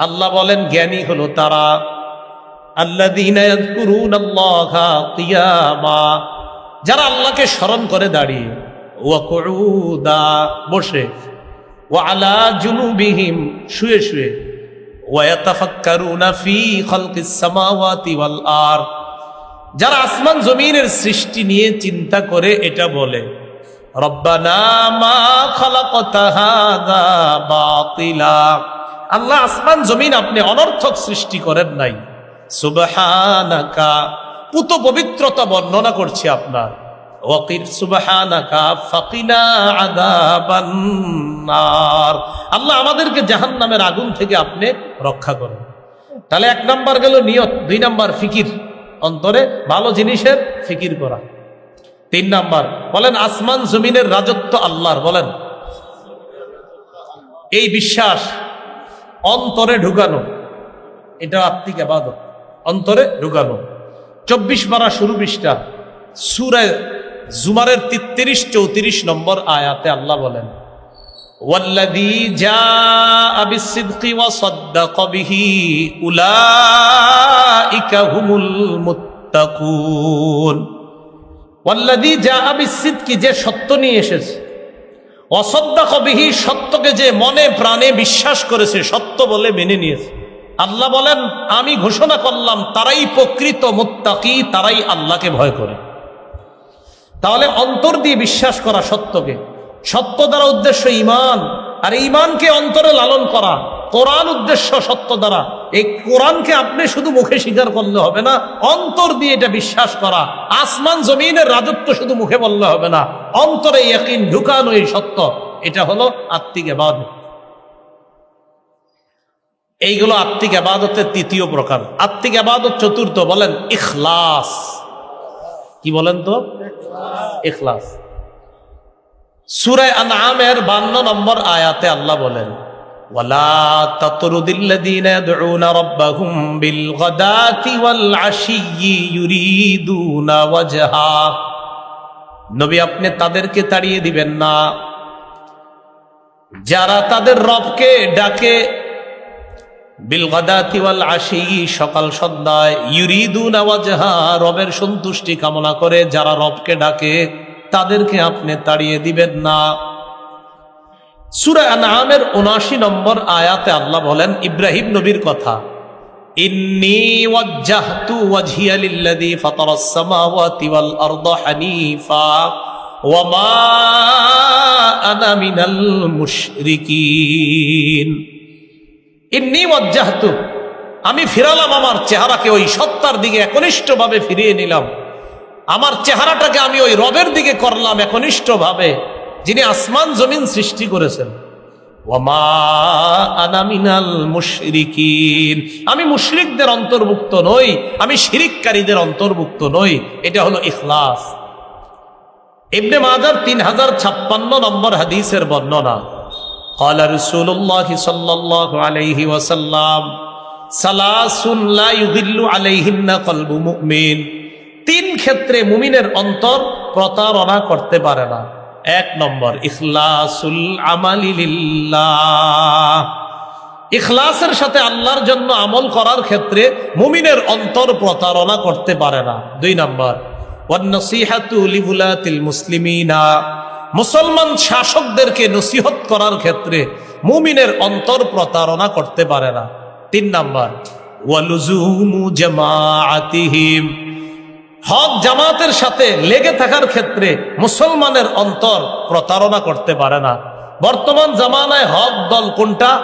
আল্লাহ বলেন, জ্ঞানী হলো তারা। যারা আল্লাহকে স্মরণ করে দাঁড়িয়ে, ওয়া কুউদা, বসে, ওয়া আলা জুনুবিহিম, শুয়ে শুয়ে যারা আসমান জমিনের সৃষ্টি নিয়ে চিন্তা করে এটা বলে, রব্বানা মা খালাকতা হাযা বাতিলা। আল্লাহ আসমান জমিন আপনি অনর্থক সৃষ্টি করেন নাই। সুবহানাকা। পুত পবিত্রতা বর্ণনা করছি আপনার। ওয়াকির সুবহানাকা ফাকিনা আযাবান আল্লাহ আমাদেরকে জাহান্নামের আগুন থেকে আপনি রক্ষা করেন। তাহলে এক নাম্বার গেল নিয়ত, দুই নাম্বার ফিকির। অন্তরে ভালো জিনিসের ফিকির করা। তিন নাম্বার, বলেন আসমান জমিনের রাজত্ব আল্লাহর, বলেন। এই বিশ্বাস অন্তরে ঢুকানো এটা আত্মিক আবাদত অন্তরে ঢুকানো চব্বিশ বারা শুরু পৃষ্ঠা সুরায় জুমারের তিরিশ চৌত্রিশ নম্বর আয়াতে আল্লাহ বলেন والذي جاء بالصدق وصدق به أولئك هم المتقون والذي جاء بالصدق যে সত্য নিয়ে এসেছে অসদ্দাক বিহি সত্যকে যে মনে প্রাণে বিশ্বাস করেছে, সত্য বলে মেনে নিয়েছে। আল্লাহ বলেন, আমি ঘোষণা করলাম, তারাই প্রকৃত মুত্তাকি, তারাই আল্লাহকে ভয় করে। তাহলে অন্তর দিয়ে বিশ্বাস করা সত্যকে। সত্য দ্বারা উদ্দেশ্য ইমান আর ইমানকে অন্তরে লালন করা। কোরআন উদ্দেশ্য সত্য দ্বারা। এই কোরআনকে আপনি শুধু মুখে স্বীকার করলে হবে না, অন্তর দিয়ে এটা বিশ্বাস করা। আসমান জমিনের রাজত্ব শুধু মুখে বললে হবে না। অন্তরে একদিন ঢুকানো এই সত্য। এটা হলো আত্মিক আবাদত। এইগুলো আত্মিক আবাদতের তৃতীয় প্রকার। আত্মিক আবাদত চতুর্থ বলেন ইখলাস। কি বলেন তো? ইখলাস। সুরায় আনআমের 52 নম্বর আয়াতে আল্লাহ বলেন তাতরুদিল্লাযীনা ইয়াদউনা রাব্বাহুম বিল গাদাতি ওয়াল আশিয়্যি ইউরিদুনা ওয়াজহা। নবী আপনি তাদেরকে তাড়িয়ে দিবেন না। যারা তাদের রবকে ডাকে, বিল গাদাতি ওয়াল সকাল সন্ধ্যায় ইউরিদুনা ওয়াজহা, রবের সন্তুষ্টি কামনা করে যারা রবকে ডাকে, তাদেরকে আপনি তাড়িয়ে দিবেন না। সুরা আনআমের উনাশি নম্বর আয়াতে আল্লাহ বলেন, ইব্রাহিম নবীর কথা আমি ফিরালাম আমার চেহারাকে ওই সত্তার দিকে একনিষ্ঠভাবে ফিরিয়ে নিলাম। আমার চেহারাটাকে আমি ওই রবের দিকে করলাম একনিষ্ঠ ভাবে যিনি আসমান জমিন সৃষ্টি করেছেন। আমি মুশরিকদের অন্তর্ভুক্ত নই আমি শিরিককারীদের অন্তর্ভুক্ত নই এটা হলো ইখলাস ইবনে মাজার তিন হাজার ছাপ্পান্ন নম্বর হাদিসের বর্ণনা قال رسول الله صلى الله عليه وسلم ثلاث لا يضل عليهن قلب مؤمن তিন ক্ষেত্রে মুমিনের অন্তর প্রতারণা করতে পারে না এক নম্বর, ইখলাসুল আমালিল্লাহ ইখলাসের সাথে আল্লাহর জন্য আমল করার ক্ষেত্রে মুমিনের অন্তর প্রতারণা করতে পারে না। দুই নম্বর মুসলিমিনা। মুসলমান শাসকদেরকে নসিহত করার ক্ষেত্রে মুমিনের অন্তর প্রতারণা করতে পারে না। তিন নম্বর, ওয়ালুজুমু জামাআতিহিম। হক জামাতের সাথে লেগে থাকার ক্ষেত্রে মুসলমানের অন্তর প্রতারণা করতে পারে না। বর্তমান জামানায় হক দল কোনটা?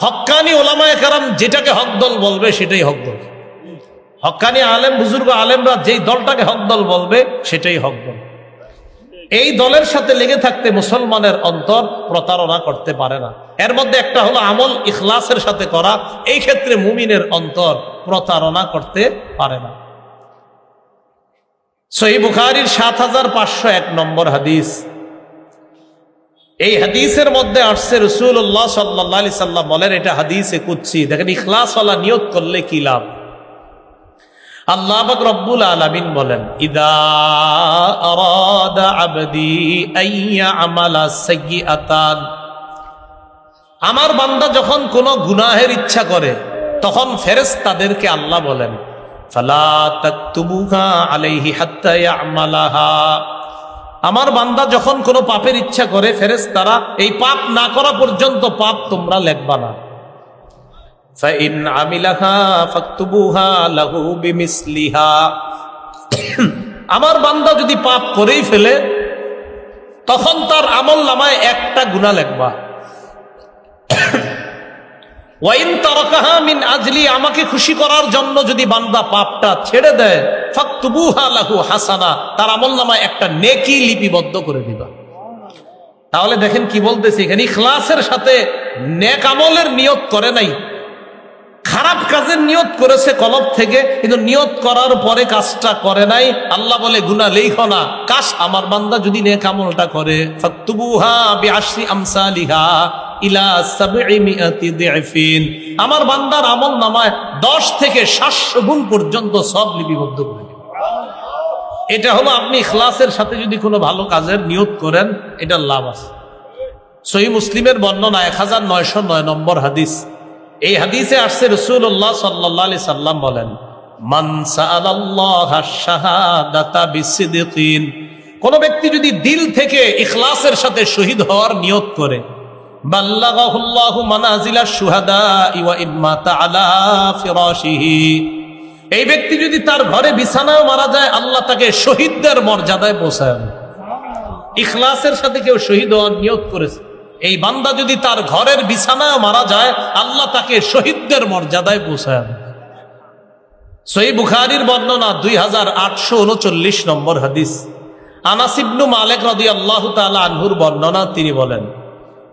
হক্কানি ওলামায় কারাম যেটাকে হক দল বলবে সেটাই হক দল। হক্কানি আলেম, বুজুর্গ আলেমরা যেই দলটাকে হক দল বলবে সেটাই হক দল। এই দলের সাথে লেগে থাকতে মুসলমানের অন্তর প্রতারণা করতে পারে না। এর মধ্যে একটা হলো আমল ইখলাসের সাথে করা। এই ক্ষেত্রে মুমিনের অন্তর প্রতারণা করতে পারে না। সহি বুখারির সাত হাজার পাঁচশো এক নম্বর হাদিস। এই হাদিসের মধ্যে আসছে রসুল্লাহ সাল্লাহ সাল্লাম বলেন, এটা হাদিসে কুচ্ছি দেখেন, ইখলাসওয়ালা নিয়ত করলে কি লাভ? আল্লাহ রব্বুল আলমিন বলেন আমার বান্দা যখন কোনো গুনাহের ইচ্ছা করে, তখন ফেরেস তাদেরকে আল্লাহ বলেন আমার বান্দা যখন কোনো পাপের ইচ্ছা করে ফেরেস তারা এই পাপ না করা পর্যন্ত পাপ তোমরা লেখবা না। আমার বান্দা যদি পাপ করেই ফেলে, তখন তার আমল নামায় একটা গুণা লেখবা। ওয়াইন তারাকাহা মিন আজলি, আমাকে খুশি করার জন্য যদি বান্দা পাপটা ছেড়ে দেয়, ফাকতুবুহা লাহু হাসানা, তার আমল নামায় একটা নেকি লিপিবদ্ধ করে দিবা। তাহলে দেখেন কি বলতেছি, এখানে ইখলাসের সাথে নেক আমলের নিয়ত করে নাই। খারাপ কাজের নিয়ত করেছে কলব থেকে, কিন্তু নিয়ত করার পরে কাজটা করে নাই। আল্লাহ বলে গুনা লেখ না কাশ আমার বান্দা যদি নেক আমলটা করে, ফাকতুবুহা বিআশরি আমসালিহা। আমার বান্দার আমল নামায় 10 থেকে 700 গুণ পর্যন্ত সব লিপিবদ্ধ করে এটা হলো আপনি ইখলাসের সাথে যদি কোনো ভালো কাজের নিয়োগ করেন, এটার লাভ আছে। সহি মুসলিমের বর্ণনা এক হাজার নয়শো নয় নম্বর হাদিস। এই হাদিসে আসছে রসুল্লাহ সাল্লি সাল্লাম বলেন কোন ব্যক্তি যদি দিল থেকে ইখলাসের সাথে শহীদ হওয়ার নিয়োগ করে বাল্লাগাহুল্লাহু মানাজিলা শুহাদা ইওয়া ইম্মাতা আলা এই ব্যক্তি যদি তার ঘরে বিছানায় মারা যায়, আল্লাহ তাকে শহীদদের মর্যাদায় পৌঁছায় ইখলাসের সাথে কেউ শহীদ হওয়ার নিয়ত করেছে। এই বান্দা যদি তার ঘরের বিছানায় মারা যায়, আল্লাহ তাকে শহীদদের মর্যাদায় পৌঁছায় সহি বুখারির বর্ণনা দুই হাজার আটশো উনচল্লিশ নম্বর হাদিস। আনাসিবনু মালেক রদি আল্লাহ তালা আনহুর বর্ণনা তিনি বলেন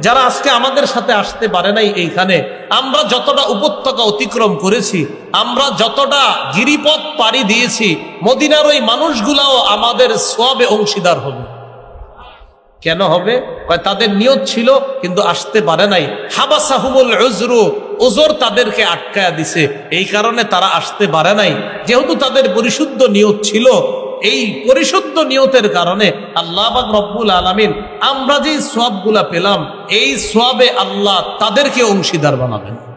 যারা আজকে আমাদের সাথে আসতে পারে নাই এইখানে, আমরা যতটা উপত্যকা অতিক্রম করেছি, আমরা যতটা গিরিপথ পাড়ি দিয়েছি, মদিনার ওই মানুষগুলাও আমাদের সবে অংশীদার হবে। কেন হবে? তাদের নিয়ত ছিল, কিন্তু আসতে পারে নাই। হাবাসাহুমুল উজরু ওজোর তাদেরকে আটকায়া দিছে। এই কারণে তারা আসতে পারে নাই। যেহেতু তাদের পরিশুদ্ধ নিয়ত ছিল এই পরিশুদ্ধ নিয়তের কারণে আল্লাহ রব্বুল আলমিন আমরা যে সবগুলা পেলাম, এই সবে আল্লাহ তাদেরকে অংশীদার বানাবেন।